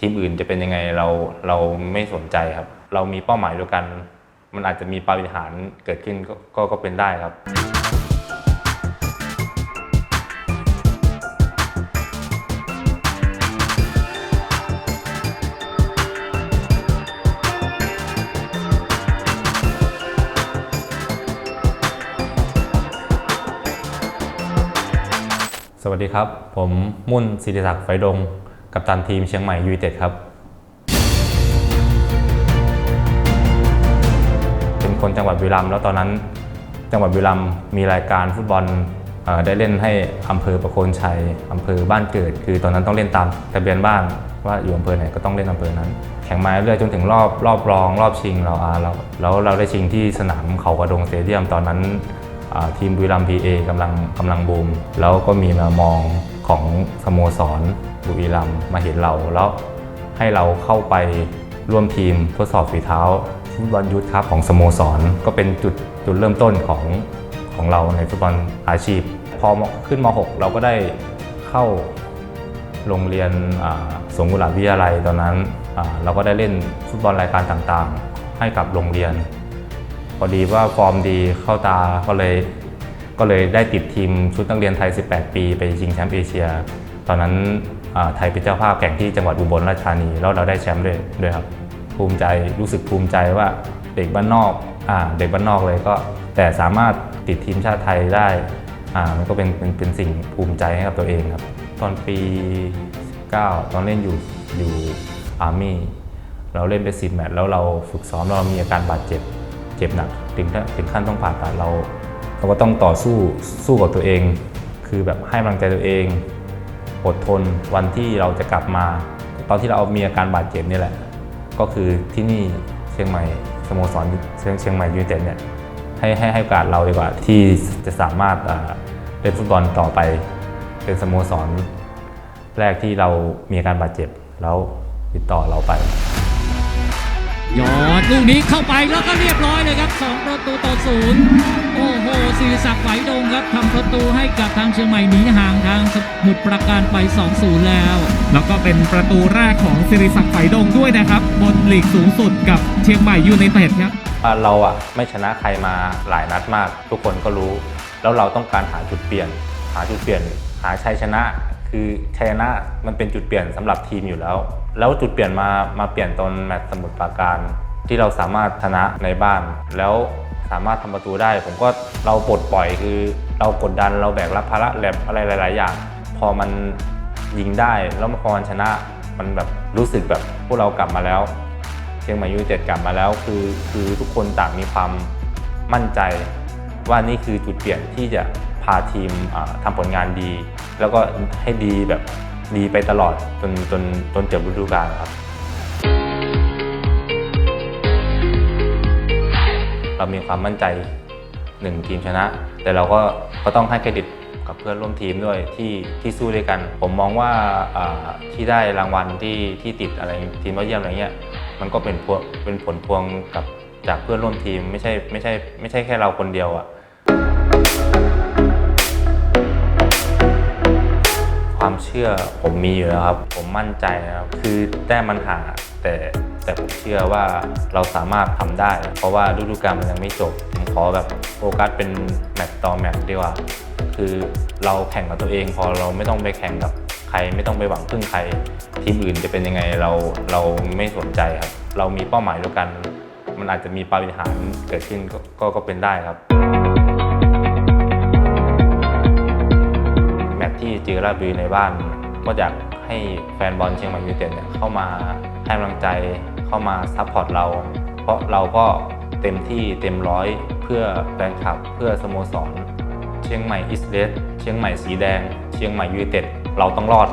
ทีมอื่นจะเป็นยังไงเราเราไม่สนใจครับ เรามีเป้าหมายเดียวกัน มันอาจจะมีปาฏิหาริย์เกิดขึ้นก็ก็ก็เป็นได้ครับ สวัสดีครับ ผมมุ่นศิริศักดิ์ไฟดง กัปตันทีมเชียงใหม่ยูไนเต็ดครับ เป็นคนจังหวัดบุรีรัมย์แล้วตอนนั้นจังหวัดบุรีรัมย์มีรายการฟุตบอลได้เล่นให้อำเภอประโคนชัยอำเภอบ้านเกิด คือตอนนั้นต้องเล่นตามทะเบียนบ้านว่าอยู่อำเภอไหนก็ต้องเล่นอำเภอนั้น แข่งมาเรื่อยจนถึงรอบรอบรอง รอบชิงเราอ่าเราแล้วเราได้ชิงที่สนามเขากระดงสเตเดียมตอนนั้นทีมบุรีรัมย์พีเอกำลังกำลังบูมแล้วก็มีมามองของสโมสร บุรีรัมย์มาเห็นเราแล้วให้เราเข้าไปร่วมทีมทดสอบฝีเท้าฟุตบอลยูทธครับของสโมสร ก็เป็นจุดจุดเริ่มต้นของของเราในฟุตบอลอาชีพ พอขึ้นม .6 เราก็ได้เข้าโรงเรียนสวนกุหลาบวิทยาลัยตอนนั้นเราก็ได้เล่นฟุตบอลรายการต่างๆ ให้กับโรงเรียน พอดีว่าฟอร์มดีเข้าตาก็เลยก็เลยได้ติดทีมชุดนักเรียนไทย 18 ปี ไปชิงแชมป์เอเชีย ตอนนั้น ไทยเป็นเจ้าภาพแข่งที่จังหวัดอุบลราชธานีแล้วเราได้แชมป์ด้วยด้วยครับภูมิใจรู้สึกภูมิใจว่าเด็กบ้านนอกอ่าเด็กบ้านนอกเลยก็ แต่สามารถติดทีมชาติไทยได้อ่ามันก็เป็นเป็นเป็นสิ่งภูมิใจให้กับตัวเองครับ ตอนปี 9 ตอนเล่นอยู่อยู่อาร์มี่เราเล่นไป10แมตช์แล้วเราฝึกซ้อมเรามีอาการบาดเจ็บเจ็บหนักถึงถึงขั้นต้องผ่าตัดเรา เราก็ต้องต่อสู้สู้กับตัวเอง คือแบบให้กำลังใจตัวเอง อดทนวันที่เราจะกลับมา ตอนที่เรามีอาการบาดเจ็บนี่แหละ ก็คือที่นี่เชียงใหม่สโมสรเชียงเชียงใหม่ยูไนเต็ดเนี่ยให้ให้ให้โอกาสเราดีกว่าที่จะสามารถเล่นฟุตบอลต่อไป เป็นสโมสรแรกที่เรามีอาการบาดเจ็บแล้วติดต่อเราไป ยอดลูกนี้เข้าไปแล้วก็เรียบร้อยเลยครับ 2 ประตูต่อศูนย์โอ้โหศิริศักดิ์ไหวดงครับทำประตูให้กับทางเชียงใหม่หนีห่างทางสมุทรปราการไป2-0แล้ว แล้วก็เป็นประตูแรกของสิริศักดิ์ไฝดงด้วยนะครับ บนลีกสูงสุดกับเชียงใหม่ยูไนเต็ดครับว่าเราอะไม่ชนะใครมาหลายนัดมาก ทุกคนก็รู้ แล้วเราต้องการหาจุดเปลี่ยน หาจุดเปลี่ยน หาชัยชนะ คือชัยชนะมันเป็นจุดเปลี่ยนสำหรับทีมอยู่แล้ว แล้วจุดเปลี่ยนมามาเปลี่ยนตอนแมตช์สมุทรปราการที่เราสามารถชนะในบ้าน แล้วสามารถทำประตูได้ ผมก็เราปลดปล่อยคือ เรากดดันเราแบกรับภาระแลบอะไรหลาย ๆ อย่าง พอมันยิงได้แล้วพอมันชนะมันแบบรู้สึกแบบพวกเรากลับมาแล้วเชียงใหม่ยูเต็ดกลับมาแล้วคือคือทุกคนต่างมีความมั่นใจ ว่านี่คือจุดเปลี่ยนที่จะ พาทีมอ่าทำผลงานดี แล้วก็ให้ดีแบบดีไปตลอดจนจนจนจบฤดูกาลครับ เรามีความมั่นใจหนึ่งทีมชนะ แต่เราก็ก็ต้องให้เครดิตกับเพื่อนร่วมทีมด้วยที่ที่สู้ด้วยกัน ผมมองว่าที่ได้รางวัลที่ที่ติดอะไรทีมยอดเยี่ยมอะไรเงี้ยมันก็เป็นพวเป็นผลพวงกับจากเพื่อนร่วมทีมไม่ใช่ไม่ใช่ไม่ใช่แค่เราคนเดียวอะ ความเชื่อผมมีอยู่แล้วครับ ผมมั่นใจนะครับคือแต้มมันห่างแต่แต่ผมเชื่อว่าเราสามารถทำได้ เพราะว่าฤดูกาลมันยังไม่จบผมขอแบบโฟกัสเป็นแมตต์ต่อแมตต์ดีกว่า คือเราแข่งกับตัวเอง พอเราไม่ต้องไปแข่งกับใครไม่ต้องไปหวังพึ่งใครทีมอื่นจะเป็นยังไงเราเราไม่สนใจครับ เรามีเป้าหมายเดียวกัน มันอาจจะมีปาฏิหาริย์เกิดขึ้นก็ก็เป็นได้ครับ ที่จีราบุรีในบ้าน ก็อยากให้แฟนบอลเชียงใหม่ยูเต็ดเนี่ยเข้ามาให้กำลังใจเข้ามาซัพพอร์ตเรา เพราะเราก็เต็มที่เต็มร้อยเพื่อแฟนคลับเพื่อสโมสร เชียงใหม่อิสเลสเชียงใหม่สีแดง เชียงใหม่ยูเต็ดเราต้องรอด